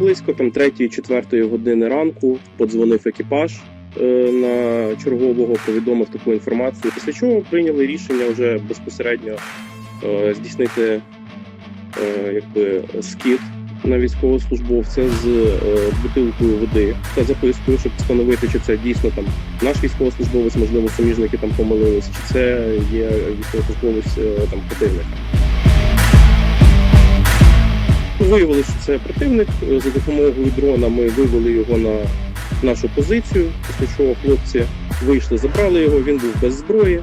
близько там 3-4 години ранку подзвонив екіпаж е, на чергового, повідомив таку інформацію. Після чого прийняли рішення вже безпосередньо е, здійснити е, якби скид на військовослужбовця з бутилкою води та запискою, щоб встановити, чи це дійсно там наш військовослужбовець, можливо, суміжники там помилились, чи це є військовослужбовець там противника. Виявили, що це противник. Е, За допомогою дрона ми вивели його на нашу позицію, після чого хлопці вийшли, забрали його, він був без зброї.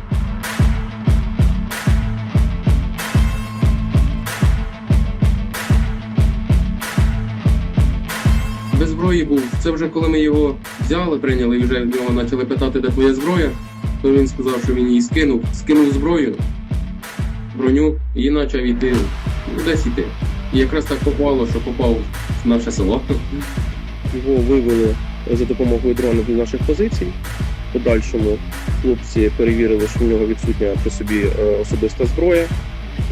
Без зброї був. Це вже коли ми його взяли, прийняли і вже в нього почали питати, де твоя зброя, то він сказав, що він її скинув, скинув зброю, броню і почав йти, ну, десь йти. Якраз так попало, що попав в наше село. Його вивели за допомогою дрона до наших позицій. В подальшому хлопці перевірили, що в нього відсутня при собі е, особиста зброя.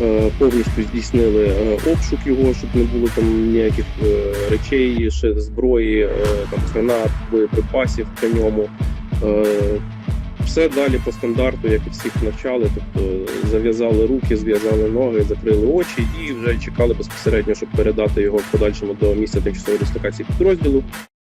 Е, Повністю здійснили е, обшук його, щоб не було там ніяких речей, ще зброї, там гранат, боєприпасів при ньому. Все далі по стандарту, як і всіх навчали. Тобто зав'язали руки, зв'язали ноги, закрили очі і вже чекали безпосередньо, щоб передати його в подальшому до місця тимчасової дислокації підрозділу.